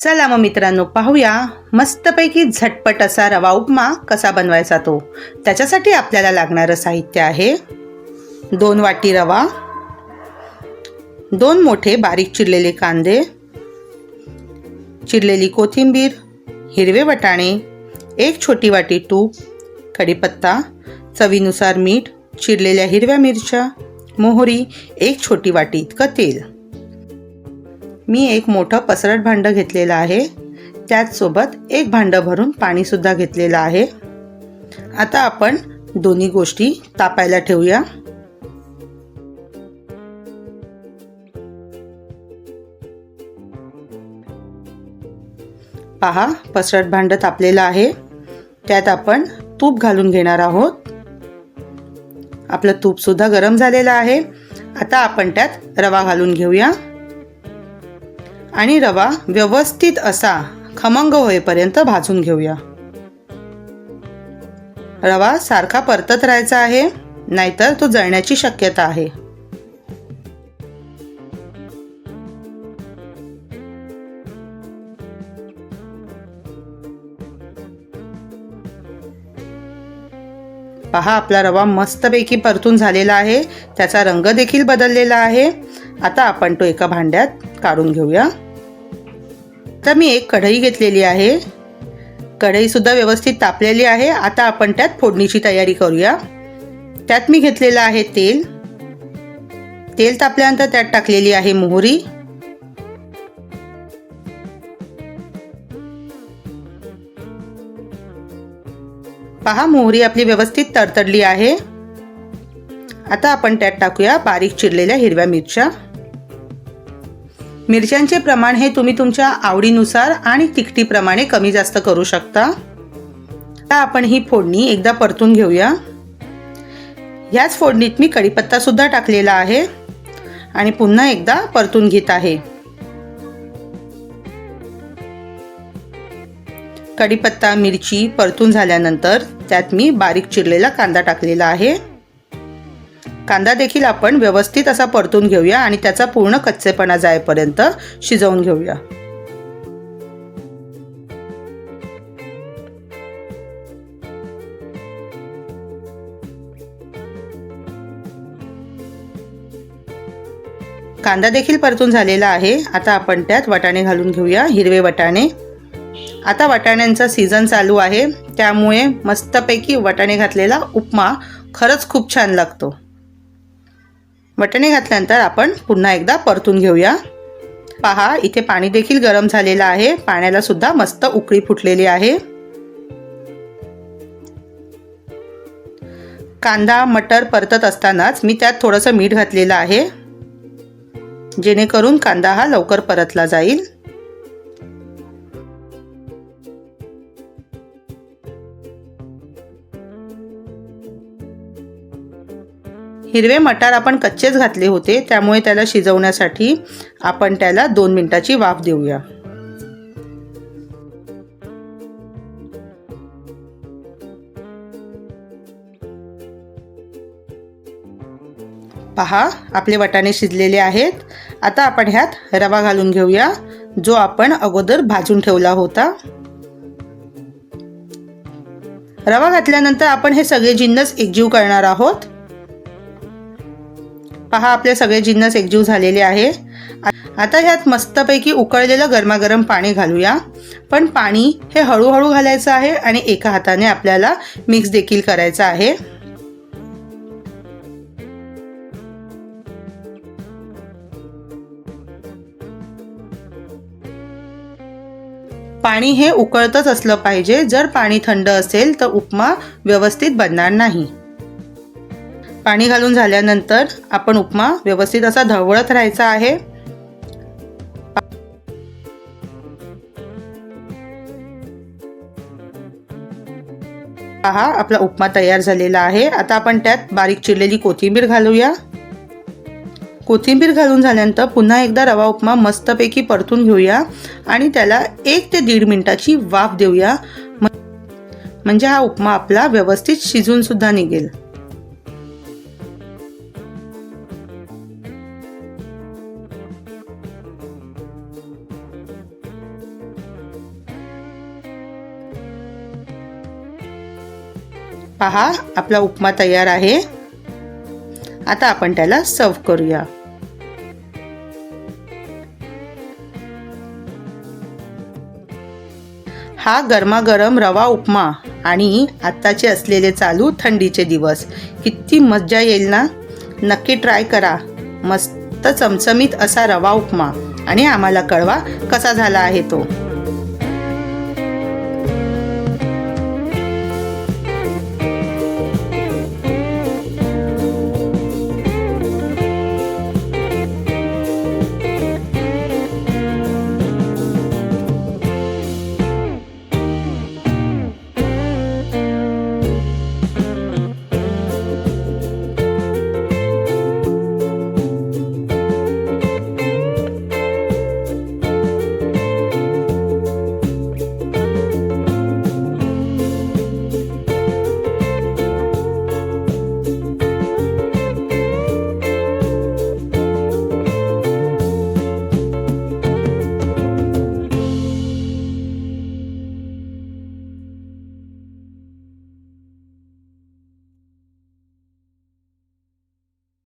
चला मग मित्रांनो पाहूया. मस्तपैकी झटपट असा रवा उपमा कसा बनवायचा तो. त्याच्यासाठी आपल्याला लागणारं साहित्य आहे दोन वाटी रवा दोन मोठे बारीक चिरलेले कांदे चिरलेली कोथिंबीर हिरवे वटाणे एक छोटी वाटी तूप कढीपत्ता चवीनुसार मीठ चिरलेल्या हिरव्या मिरच्या मोहरी एक छोटी वाटी इतकं तेल. मी एक मोठं पसरट भांडं घेतलेलं आहे. त्याचसोबत एक भांडं भरून पाणीसुद्धा घेतलेलं आहे. आता आपण दोन्ही गोष्टी तापायला ठेवूया. पहा पसरट भांडं तापलेलं आहे. त्यात आपण तूप घालून घेणार आहोत. आपलं तूपसुद्धा गरम झालेलं आहे. आता आपण त्यात रवा घालून घेऊया. आणि रवा व्यवस्थित असा खमंग होईपर्यंत भाजून घेऊया. रवा सारखा परतत राहायचा आहे नाहीतर तो जळण्याची शक्यता आहे. पहा आपला रवा मस्तपैकी परतून झालेला आहे त्याचा रंग देखील बदललेला आहे. आता आपण तो एका भांड्यात काढून घेऊया. तर मी एक कढई घेतलेली आहे. कढईसुद्धा व्यवस्थित तापलेली आहे. आता आपण त्यात फोडणीची तयारी करूया. त्यात मी घेतलेलं आहे तेल. तेल तापल्यानंतर त्यात टाकलेली आहे मोहरी. पहा मोहरी आपली व्यवस्थित तरतडली आहे. आता आपण त्यात टाकूया बारीक चिरलेल्या हिरव्या मिरच्या. मिरच्यांचे प्रमाण हे तुम्ही तुमच्या आवडीनुसार आणि तिखटीप्रमाणे कमी जास्त करू शकता. आता आपण ही फोडणी एकदा परतून घेऊया. ह्याच फोडणीत मी कढीपत्तासुद्धा टाकलेला आहे आणि पुन्हा एकदा परतून घेत आहे. कढीपत्ता मिरची परतून झाल्यानंतर त्यात मी बारीक चिरलेला कांदा टाकलेला आहे. कांदा देखील आपण व्यवस्थित असा परतून घेऊया आणि त्याचा पूर्ण कच्चेपणा जाईपर्यंत शिजवून घेऊया. कांदा देखील परतून झालेला आहे. आता आपण त्यात वाटाणे घालून घेऊया हिरवे वाटाणे. आता वाटाण्यांचा सीझन चालू आहे. त्यामुळे मस्तपैकी वाटाणे घातलेला उपमा खरंच खूप छान लागतो. वटणे घातल्यानंतर आपण पुन्हा एकदा परतून घेऊया. पहा इथे पाणी देखील गरम झालेलं आहे. पाण्याला सुद्धा मस्त उकळी फुटलेली आहे. कांदा मटर परतत असतानाच मी त्यात थोडंसं मीठ घातलेलं आहे. जेणेकरून कांदा हा लवकर परतला जाईल. हिरवे मटार आपण कच्चेच घातले होते त्यामुळे त्याला शिजवण्यासाठी आपण त्याला दोन मिनिटाची वाफ देऊया. पहा आपले वटाणे शिजलेले आहेत. आता आपण ह्यात रवा घालून घेऊया जो आपण अगोदर भाजून ठेवला होता. रवा घातल्यानंतर आपण हे सगळे जिन्नस एकजीव करणार आहोत. पहा आपले सगळे जिन्नस एकजीव झालेले आहे. आता ह्यात मस्तपैकी उकळलेलं गरमागरम पाणी घालूया. पण पाणी हे हळूहळू घालायचं आहे आणि एका हाताने आपल्याला मिक्स देखील करायचं आहे. पाणी हे उकळतच असलं पाहिजे. जर पाणी थंड असेल तर उपमा व्यवस्थित बनणार नाही. पाणी घालून झाल्यानंतर आपण उपमा व्यवस्थित असा ढवळत राहायचा आहे. पहा आपला उपमा तयार झालेला आहे. आता आपण त्यात बारीक चिरलेली कोथिंबीर घालूया. कोथिंबीर घालून झाल्यानंतर पुन्हा एकदा रवा उपमा मस्तपैकी परतून घेऊया आणि त्याला एक ते दीड मिनिटाची वाफ देऊया. म्हणजे हा उपमा आपला व्यवस्थित शिजून सुद्धा निघेल. पहा आपला उपमा तयार आहे. आता आपण त्याला सर्व करूया. हा गरमागरम रवा उपमा आणि आत्ताचे असलेले चालू थंडीचे दिवस. किती मज्जा येईल ना? नक्की ट्राय करा. मस्त चमचमीत असा रवा उपमा. आणि आम्हाला कळवा कसा झाला आहे तो.